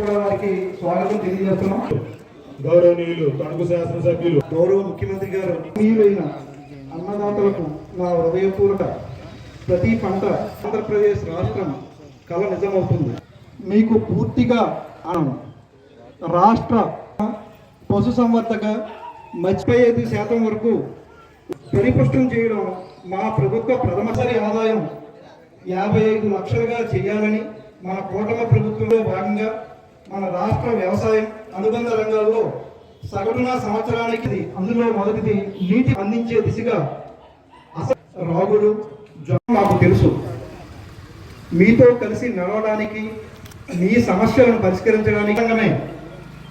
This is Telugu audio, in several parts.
గారికి స్వాగతం తెలియజేస్తున్నాం. గౌరవనీయులు తణుకు శాసనసభ్యులు గౌరవ ముఖ్యమంత్రి గారు మీరైన అన్నదాతలకు నా హృదయపూర్వక ప్రతి పంట ఆంధ్రప్రదేశ్ రాష్ట్రం కళ నిజమవుతుంది. మీకు పూర్తిగా. రాష్ట్ర పశుసంవర్ధక ముప్పై ఐదు శాతం వరకు పరిపుష్టం చేయడం మా ప్రభుత్వ ప్రథమసరి ఆదాయం యాభై ఐదు లక్షలుగా చేయాలని మన కూటమి ప్రభుత్వంలో భాగంగా మన రాష్ట్ర వ్యవసాయం అనుబంధ రంగాల్లో సగటున సంవత్సరానికి అందులో మొదటిది నీటి అందించే దిశగా అసలు రాగులు జ్వరం మాకు తెలుసు. మీతో కలిసి నడవడానికి మీ సమస్యలను పరిష్కరించడానికి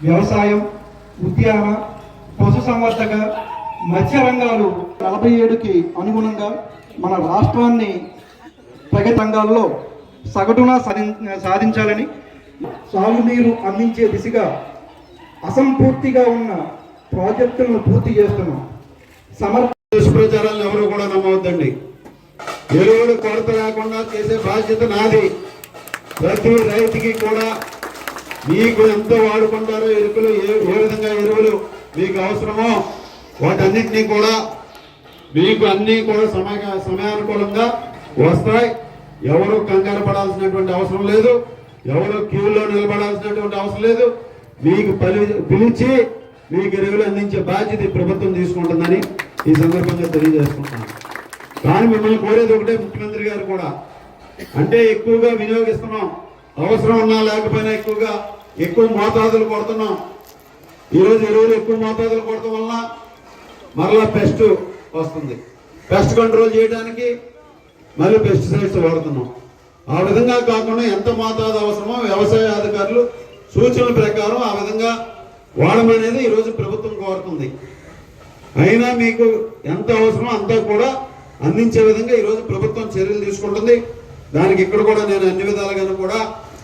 వ్యవసాయం ఉద్యాన పశుసంవర్ధక మత్స్య రంగాలు నలభై ఏడుకి అనుగుణంగా మన రాష్ట్రాన్ని ప్రగతి రంగాల్లో సగటున సాధించాలని సాగునీరు అందించే దిశగా అసంపూర్తిగా ఉన్న ప్రాజెక్టులను పూర్తి చేస్తున్నాం. సమర్ దుష్ప్రచారాలు ఎవరు కూడా నమ్మవద్దండి. ఎరువులు కొరత లేకుండా చేసే బాధ్యత నాది. ప్రతి రైతుకి కూడా మీకు ఎంత వాడుకుంటారో ఎరుకులు ఏ ఏ విధంగా ఎరువులు మీకు అవసరమో వాటన్నిటినీ కూడా మీకు అన్నీ కూడా సమయ సమయానుకూలంగా వస్తాయి. ఎవరు కంగారు పడాల్సినటువంటి అవసరం లేదు. ఎవరు క్యూలో నిలబడాల్సినటువంటి అవసరం లేదు. మీకు పిలిచి మీకు ఎరువులు అందించే బాధ్యత ప్రభుత్వం తీసుకుంటుందని ఈ సందర్భంగా తెలియజేసుకుంటున్నాను. కానీ మిమ్మల్ని కోరేది ఒకటే ముఖ్యమంత్రి గారు కూడా. అంటే ఎక్కువగా వినియోగిస్తున్నాం. అవసరం ఉన్నా లేకపోయినా ఎక్కువగా ఎక్కువ మోతాదులు కొడుతున్నాం. ఈరోజు ఎరువులు ఎక్కువ మోతాదులు కొడటం వల్ల మరలా పెస్ట్ వస్తుంది. పెస్ట్ కంట్రోల్ చేయడానికి మళ్ళీ పెస్టిసైడ్స్ వాడుతున్నాం. ఆ విధంగా కాకుండా ఎంత మోతాదు అవసరమో వ్యవసాయ అధికారులు సూచనల ప్రకారం ఆ విధంగా వాడమనేది ఈరోజు ప్రభుత్వం కోరుతుంది. అయినా మీకు ఎంత అవసరమో అంతా కూడా అందించే విధంగా ఈరోజు ప్రభుత్వం చర్యలు తీసుకుంటుంది. దానికి ఇక్కడ కూడా నేను అన్ని విధాలుగాను కూడా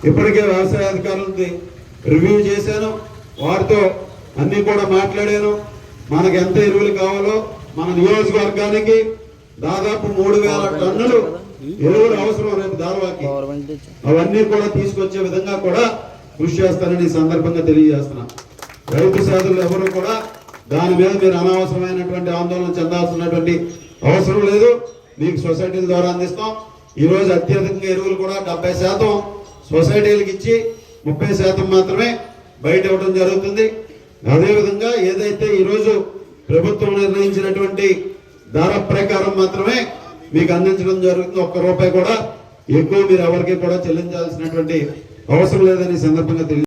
ఇప్పటికే వ్యవసాయ అధికారులకి రివ్యూ చేశాను. వారితో అన్నీ కూడా మాట్లాడాను. మనకు ఎంత ఎరువులు కావాలో మన నియోజకవర్గానికి దాదాపు మూడు వేల టన్నులు ఎరువులు అవసరం రేపు దాదాపు అవన్నీ కూడా తీసుకొచ్చే విధంగా కూడా కృషి చేస్తానని సందర్భంగా తెలియజేస్తున్నా. రైతు సోదరులు ఎవరు కూడా దాని మీద మీరు అనవసరమైనటువంటి ఆందోళన చెందాల్సినటువంటి అవసరం లేదు. మీకు సొసైటీల ద్వారా అందిస్తాం. ఈ రోజు అత్యధికంగా ఎరువులు కూడా డెబ్బై శాతం సొసైటీలకు ఇచ్చి ముప్పై శాతం మాత్రమే బయట ఇవ్వడం జరుగుతుంది. అదేవిధంగా ఏదైతే ఈరోజు ప్రభుత్వం నిర్ణయించినటువంటి ధర ప్రకారం మాత్రమే మీకు అందించడం జరుగుతుంది. ఒక్క రూపాయి కూడా ఎక్కువ మీరు ఎవరికి కూడా చెల్లించాల్సినటువంటి అవసరం లేదని సందర్భంగా తెలియదు